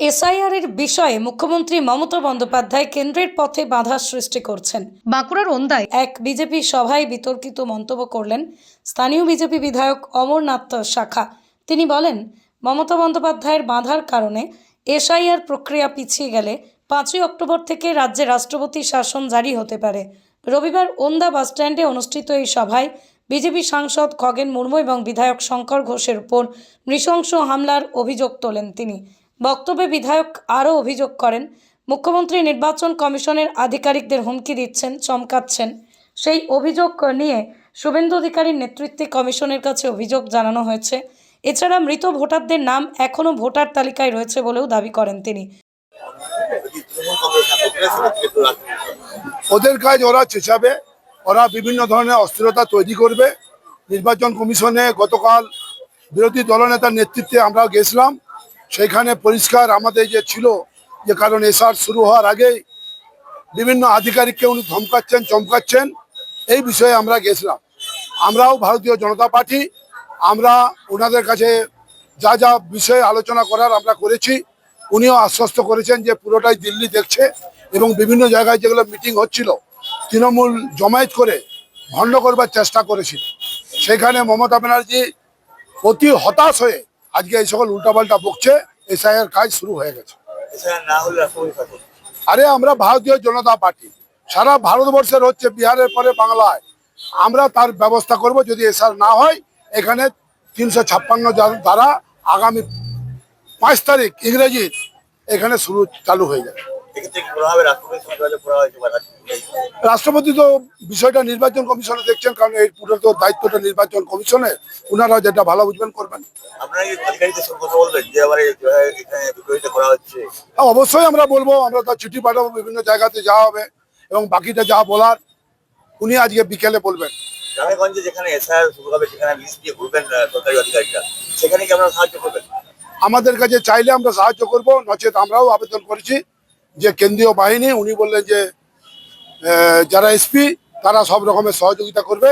SIR এর বিষয়ে মুখ্যমন্ত্রী মমতা বন্দ্যোপাধ্যায় কেন্দ্রের পথে বাধা সৃষ্টি করছেন। বাঁকুড়ার ওন্দায় এক বিজেপি সভায় বিতর্কিত মন্তব্য করলেন স্থানীয় বিজেপি বিধায়ক অমরনাথ শাখা। তিনি বলেন, মমতা বন্দ্যোপাধ্যায়ের বাধার কারণে এসআইআর প্রক্রিয়া পিছিয়ে গেলে পাঁচই অক্টোবর থেকে রাজ্যে রাষ্ট্রপতি শাসন জারি হতে পারে। রবিবার ওন্দা বাসস্ট্যান্ডে অনুষ্ঠিত এই সভায় বিজেপি সাংসদ খগেন মুর্মু এবং বিধায়ক শঙ্কর ঘোষের উপর নৃশংস হামলার অভিযোগ তোলেন তিনি। বক্তব্যে বিধায়ক আরও অভিযোগ করেন, মুখ্যমন্ত্রী নির্বাচন কমিশনের আধিকারিকদের হুমকি দিচ্ছেন, চমকাচ্ছেন। সেই অভিযোগ নিয়ে শুভেন্দু অধিকারীর নেতৃত্বে কমিশনের কাছে অভিযোগ জানানো হয়েছে। এছাড়া মৃত ভোটারদের নাম এখনও ভোটার তালিকায় রয়েছে বলেও দাবি করেন তিনি। ওদের কাজ ওরা চেঁচাবে, ওরা বিভিন্ন ধরনের অস্থিরতা তৈরি করবে। নির্বাচন কমিশনে গতকাল বিরোধী দলনেতার নেতৃত্বে আমরা গেছিলাম। সেখানে পরিষ্কার আমাদের যে ছিল, যে কারণ এসআর শুরু হওয়ার আগেই বিভিন্ন আধিকারিককে উনি ধমকাচ্ছেন, চমকাচ্ছেন, এই বিষয়ে আমরা গেছিলাম। আমরাও ভারতীয় জনতা পার্টি, আমরা ওনাদের কাছে যা যা বিষয়ে আলোচনা করার আমরা করেছি, উনিও আশ্বস্ত করেছেন যে পুরোটাই দিল্লি দেখছে এবং বিভিন্ন জায়গায় যেগুলো মিটিং হচ্ছিল, তৃণমূল জমায়েত করে ভণ্ড করবার চেষ্টা করেছিল। সেখানে মমতা ব্যানার্জি অতি হতাশ হয়ে আজকে এই সকল উল্টাপাল্টা বকছে এসআইয়ের কাজ শুরু হয়ে গেছে। আরে আমরা ভারতীয় জনতা পার্টি সারা ভারতবর্ষের হচ্ছে বিহারের পরে বাংলায়। আমরা তার ব্যবস্থা করব যদি এসআর না হয় এখানে তিনশো ছাপ্পান্ন দ্বারা আগামী পাঁচ তারিখ ইংরেজির এখানে শুরু চালু হয়ে যাবে। রাষ্ট্রপতি তো বিষয়টা নির্বাচন কমিশনে দেখছেন কারণ এই পুরো তো দায়িত্বটা নির্বাচন কমিশনে। ওনারা যেটা ভালো বুঝবেন করবেন। অবশ্যই আমরা বলব আমরা তার চিঠি পাঠাবো বিভিন্ন জায়গাতে যাওয়া হবে এবং বাকিটা যা বলার উনি আজকে বিকেলে বলবেন। গ্রামেগঞ্জে যেখানে এসআর শুরু হবে সেখানে লিস্ট দিয়ে ঘুরবেন আহ, সরকারি আধিকারিকরা। সেখানে কি আপনারা সাহায্য করবেন? আমাদের কাছে চাইলে আমরা সাহায্য করব নচেত আমরাও আবেদন করেছি। যে কেন্দ্রীয় বাহিনী উনি বললেন যে যারা এসপি তারা সব রকমের সহযোগিতা করবে।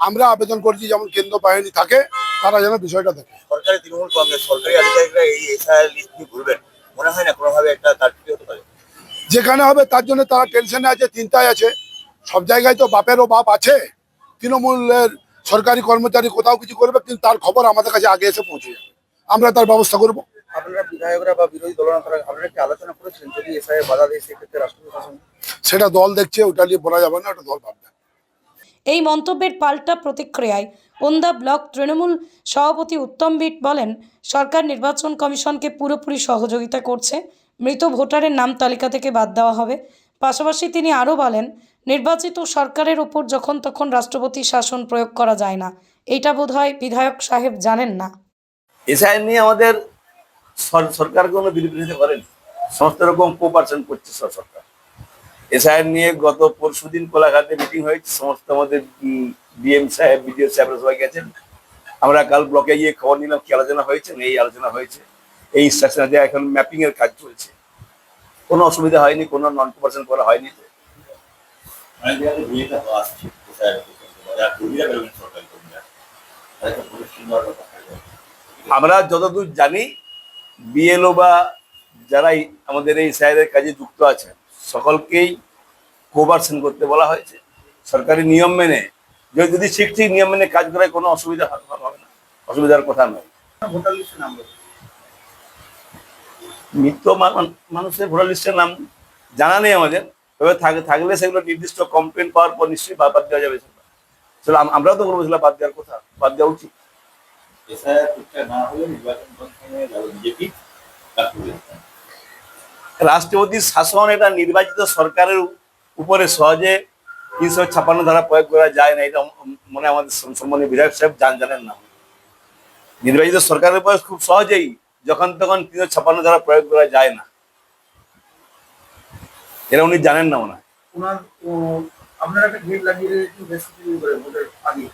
আমরা আবেদন করছি যেমন কেন্দ্র বাহিনী থাকে তারা যেন বিষয়টা দেখে। সরকারি তৃণমূল কংগ্রেস সরকারি আধিকারিকরা এই এসআর লিস্ট দিয়ে ঘুরবেন। মনে হয় না কোনোভাবে একটা কারচুপি হতে পারে? যেখানে হবে তার জন্য তারা টেনশনে আছে চিন্তায় আছে। সব জায়গায় তো বাপেরও বাপ আছে। তৃণমূলের সরকারি কর্মচারী কোথাও কিছু করবে কিন্তু তার খবর আমাদের কাছে আগে এসে পৌঁছে যাবে। আমরা তার ব্যবস্থা করব। আপনারা বিধায়করা বা বিরোধী দলনেতারা আপনারা কি আলোচনা করেছেন যদি এসআই বাধা দেয় সেক্ষেত্রে রাষ্ট্রপতি শাসন সেটা দল দেখছে ওটা নিয়ে বলা যাবে না ওটা দল ভাববে। এই মন্তব্যের পাল্টা প্রতিক্রিয়ায় ওন্দা ব্লক তৃণমূল সভাপতি উত্তম বিট বলেন সরকার নির্বাচন কমিশনকে পুরোপুরি সহযোগিতা করছে মৃত ভোটারের নাম তালিকা থেকে বাদ দেওয়া হবে। পাশাপাশি তিনি আরও বলেন নির্বাচিত সরকারের ওপর যখন তখন রাষ্ট্রপতি শাসন প্রয়োগ করা যায় না। এইটা বোধহয় বিধায়ক সাহেব জানেন না। এসআই নিয়ে আমাদের সরকার কোনো বিরোধিতা করেন সমস্ত রকম কোপারেশন করছে সরকার। এসআই নিয়ে গত পরশু দিন কোলাঘাটে মিটিং হয়েছে সমস্ত আমাদের ডিএম সাহেব বিডিও সাহেবরা সবাই গেছেন। আমরা কাল ব্লকে গিয়ে খবর নিলাম কি আলোচনা হয়েছে এই আলোচনা হয়েছে। এই ইনস্ট্রাকশন আছে এখন ম্যাপিং এর কাজ চলছে। কোনো অসুবিধা হয়নি কোনো নন কোপারেশন করা হয়নি সুন্দর আমরা যতদূর জানি বিএলও বা যারাই আমাদের এই সাইডের কাজে যুক্ত আছেন সকলকেই কোভারশন করতে বলা হয়েছে। সরকারি নিয়ম মেনে যদি যদি ঠিক ঠিক নিয়ম মেনে কাজ করায় কোনো অসুবিধা হবে হবে না। অসুবিধার কথা নয়। মৃত মানুষের ভোটার লিস্টের নাম জানা নেই আমাদের তবে থাক- থাকলে সেগুলো নির্দিষ্ট কমপ্লেন পাওয়ার পর নিশ্চয়ই বাদ বাদ দেওয়া যাবে সেগুলো। আমরাও তো বলব সেগুলো বাদ দেওয়ার কথা বাদ দেওয়া উচিত। এসআর ঠিকঠাক না হলে নির্বাচন কমিশনে বিজেপি রাষ্ট্রপতি রাষ্ট্রপতির শাসন এটা নির্বাচিত সরকারের উপরে সহজে তিনশো ছাপ্পান্ন ধারা প্রয়োগ করা যায় না এটা মনে আমাদের সম- সম্মানীয় বিধায়ক সাহেব জান জানেন না। নির্বাচিত সরকারের উপরে খুব সহজেই যখন তখন তিনশো ছাপ্পান্ন ধারা প্রয়োগ করা যায় না। এটা উনি জানেন না মনে হয়। ওনার ও, আপনারা একটা গেট লাগিয়ে একটু বেশ করে ভোটের আগে।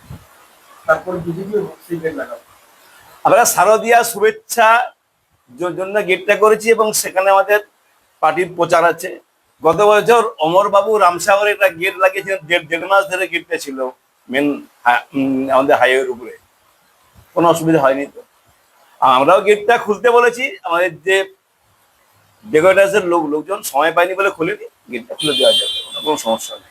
তারপর বিজেপি সেই গেট লাগাবো আমরা শারদীয়া শুভেচ্ছা জন্য গেটটা করেছি এবং সেখানে আমাদের পার্টির প্রচার আছে। গত বছর অমরবাবু রামসাগরে একটা গেট লাগিয়েছিলেন, দেড় দেড় মাস ধরে গেটটা ছিল মেন আমাদের হাইওয়ের উপরে। কোনো অসুবিধা হয়নি তো। আমরাও গেটটা খুলতে বলেছি, আমাদের যে ডেকোরেটার্সের লোক লোকজন সময় পায়নি বলে খুলেনি গেটটা খুলে দেওয়া যাবে, কোনো সমস্যা নেই।